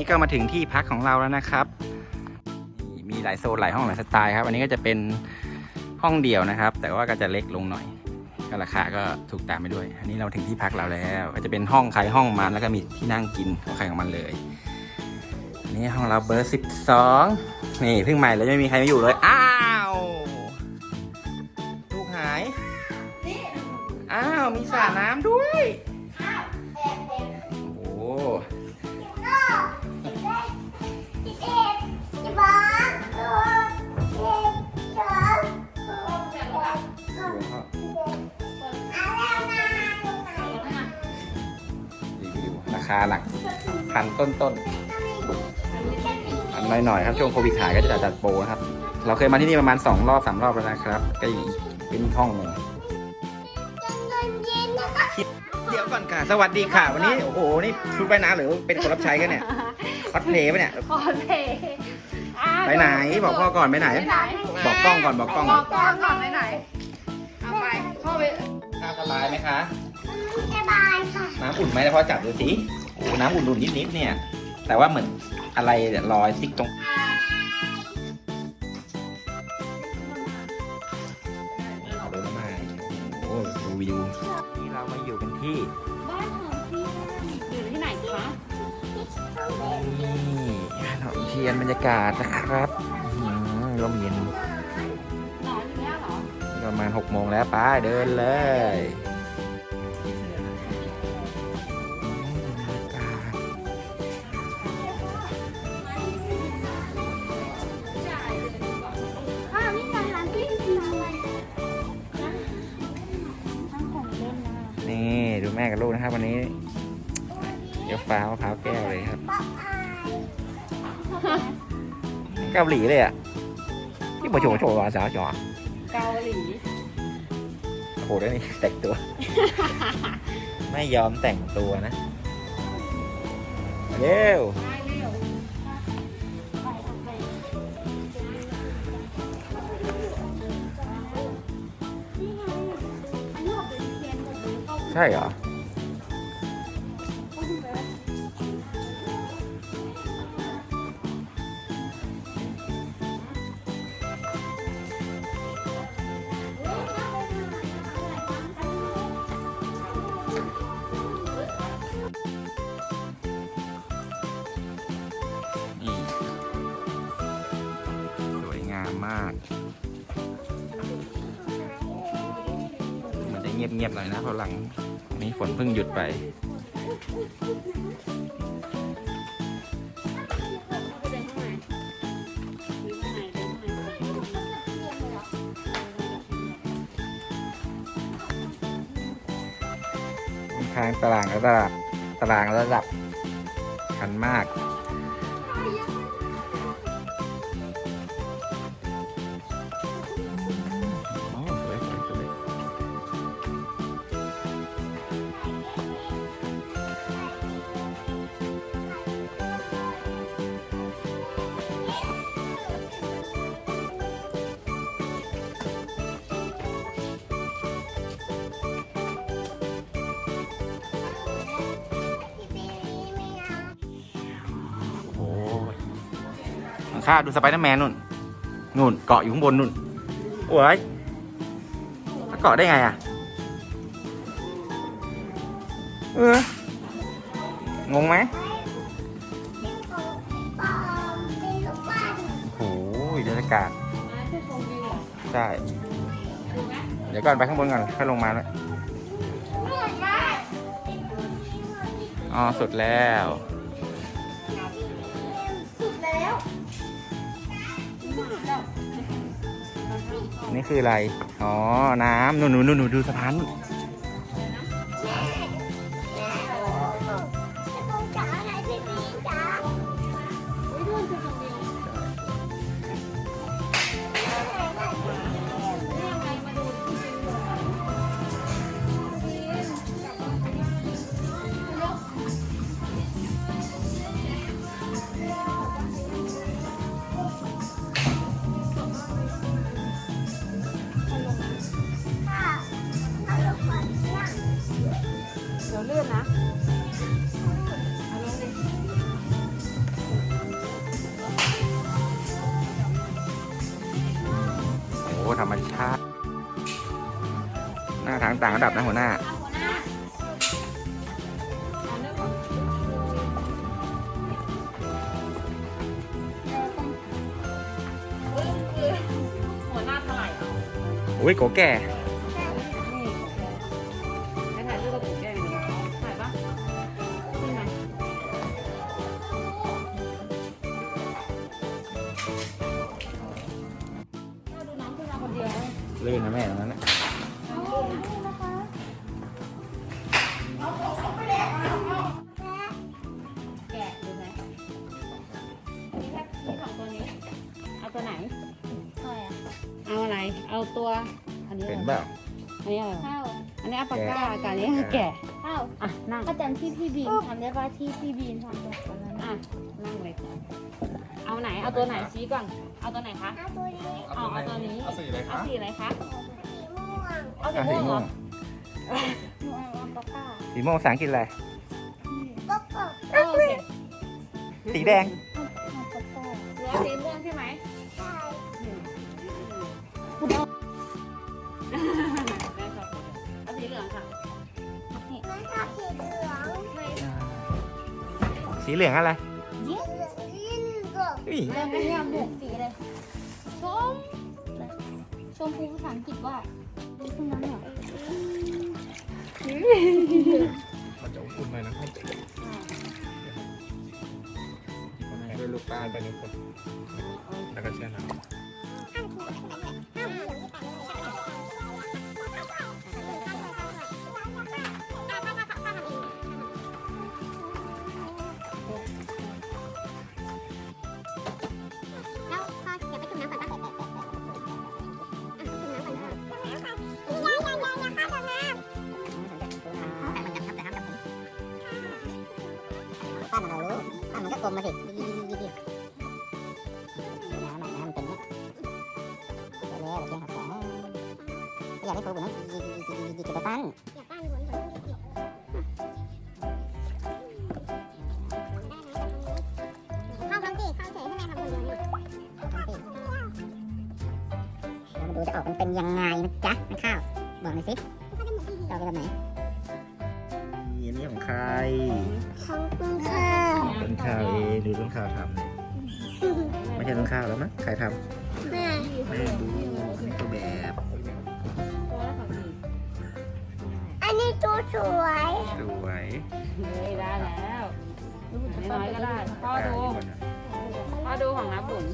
นี้ก็มาถึงที่พักของเราแล้วนะครับ มีหลายโซนหลายห้องหลายสไตล์ครับ อันนี้ก็จะเป็นห้องเดี่ยวนะครับ แต่ว่าก็จะเล็กลงหน่อย ก็ราคาก็ถูกตามไปด้วย อันนี้เราถึงที่พักเราแล้ว ก็จะเป็นห้องใครห้องมันแล้วก็มีที่นั่งกินของใครของมันเลยอันนี้ห้องเราเบอร์สิบสองนี่เพิ่งใหม่แล้วยังไม่มีใครมาอยู่เลย อ้าวลูกหาย อ้าวมีสระน้ำด้วยาคาหลักพันต้นต้นๆอันหน่อยๆครับช่วงโควิดขายก็จะจัดโปรนะครับ เราเคยมาที่นี่ประมาณ2รอบ3รอบแล้วนะครับก็อีกเป็นห้องหนึ่งเดี๋ยวก่อนค่ะ สวัสดีค่ะ วันนี้โอ้โหนี่ชุดว่ายน้ำหรือเป็นคนรับใช้กันเนี่ยคอสเพลย์ปะเนี่ยคอนเพย์อะไปไหนบอกพ่อก่อนไปไหนไปไหน บอกกล้องก่อนบอกกล้องบก่ออนกกล้องก่อนไปไหนเอาไปพ่อไปน้ำสบายไหมคะน้ำอุ่นไหมนะพ่อจับดูสิ โอ้น้ำอุ่นๆนิดๆเนี่ย แต่ว่าเหมือนอะไรเนี่ยลอยติ๊กตรงเอารถมาโอ้โหดูวิวนี่เรามาอยู่กันที่บ้านของพี่อยู่ที่ไหนคะนี่หนองเทียนบรรยากาศนะครับอื้อหือลมเย็นหนอนอยู่เนี่ยเหรอประมาณ6โมงแล้วไป้าเดินเลย กับลูกนะครับ วันนี้ เดี๋ยวฟ้ามะพร้าวแก้วเลยครับ เกาหลีเลยอะที่มาโชว์โชว์วาสาจอเกาหลีโอ้โหได้นี่แต่งตัว ไม่ยอมแต่งตัวนะเร็วได้เร็วไมันจะเงียบๆหน่อยนะเพราะหลังนี้ฝนเพิ่งหยุดไปเดินข้างตารางระดับตารางระดับชันมาก หลังคาดูสไปเดอร์แมนนู่นนู่นเกาะอยู่ข้างบนนู่นโอ้ยแล้วเกาะได้ไงอะเอองงไหมโอ้ยบรรยากาศใช่เดี๋ยวก่อนไปข้างบนก่อนค่อยลงมาแล้วอ๋อสุดแล้ว สุดแล้ว นี่คืออะไร อ๋อ น้ำนู่นนู่นนู่นดูสะพาน ธรรมชาติ หน้าทางต่างระดับนะหัวหน้า หัวหน้าเท่าไหร่อะอุ้ยโกแก่ ลื่นนะแม่ตรงนั้นนะแกะดูไหมนี่แค่นี่สองตัวนี้ เอาตัวไหนเอาอะไร เอาตัว อันนี้เป็นอะไรเปล่า อันนี้อะไรข้าวอันนี้อัปปาก้ากับอันนี้แกะข้าวอะนั่งก็จำที่พี่บีนทำได้ป่ะที่พี่บีนทำแบบนั้น อะนั่งเลยเอาไหน เอาตัวไหนชี้ก่อน เอาตัวไหนคะเอาตัวนี้เอาเอาตัวนี้เอาสีอะไรเอาคะสีอะไรคะ สีม่วงเอาสีอะสีม่วงเหรม่วองหนูเอาอัลปาก้าสีม่วงภาษาอังกฤษอะไร ก็ก็เออโอเคสีแดงอัลปาก้าหรือเอาสีม่วงใช่ไหม สีเหลืองอะไรสีเหลืองยิ่งก็อุ้ยแล้วเนี่ยหมวกสีอะไรชมชมพูภาษาอังกฤษว่าคุณนั้นเหรอมันจะอุ่นหน่อยนะครับด้วยลูกตาลไปหนึ่งคนแล้วก็แช่น้ำ กลมมาสิยี่ยี่ยี่ยี่น้ำน้ำเป็นเนี้ยเร็วเดี๋ยวครับอยากให้โฟบุญนะยี่ยี่ยี่ยี่ยี่จะไปปั้นอยากปั้นหัวหัวเข้าทำสิเข้าเฉยให้แม่ทำคนเดียวนี่เรามาดูจะออกมันเป็นยังไงนะจ๊ะนักข้าวบอกหน่อยสิจะออกเป็นแบบไหน อันนี้ของใครขอบคุณค่ะต้นข้าวเองดูต้นข้าวทำเนี่ยไม่ใช่ต้นข้าวแล้วมั้งใครทำแม่ไม่ดูอันนี้ก็แบบตัวละสองสีอันนี้ตัวสวยสวยเฮ้ยได้แล้วน้อยๆก็ได้พ่อดูพ่อดูของน้าบุ๋ม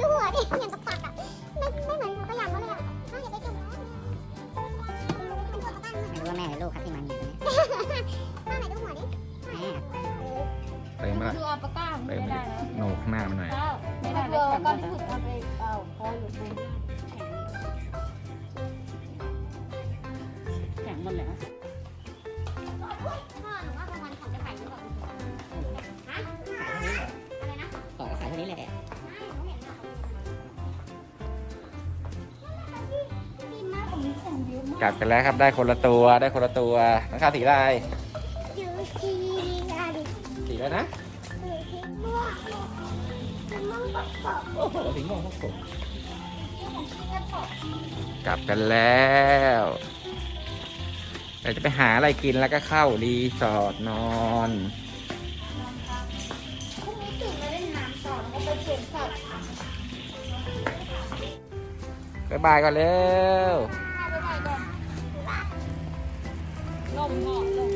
ดูหัวดิอย่างกับปักอะไม่ไม่เหมือนตัวอย่างเลยอะถ้าอย่าไปจุ่มนะไม่รู้ว่าแม่หรือลูกครับที่มันอยู่ตรงนี้ข้าวไหนดูหัวดิแม่เติมมาละดูอัปปาก้าเติไม่มได้แล้วโหนกข้างหน้ามันหน่อยข้าวไม่ได้แล้วแข็งหมดแล้วเอาไปเอาคออยู่ตรงแข็งหมดแล้ว ลับกันแล้วครับได้คนละตัวได้คนละตัวต้นข้าวสีอะไรอยู่ที่อะไรสีอะไรนะอยู่ที่ม่วงสีม่วงประกอบโอ้โหสีม่วงครับผมของพี่กระป๋องกลับกันแล้วเราจะไปหาอะไรกินแล้วก็เข้ารีสอร์ทนอนพรุ่งนี้ตื่นมาเล่นน้ำต่อแล้วก็ไปเก็บสัตว์บ๊ายบายก่อนเร็ว ไปไ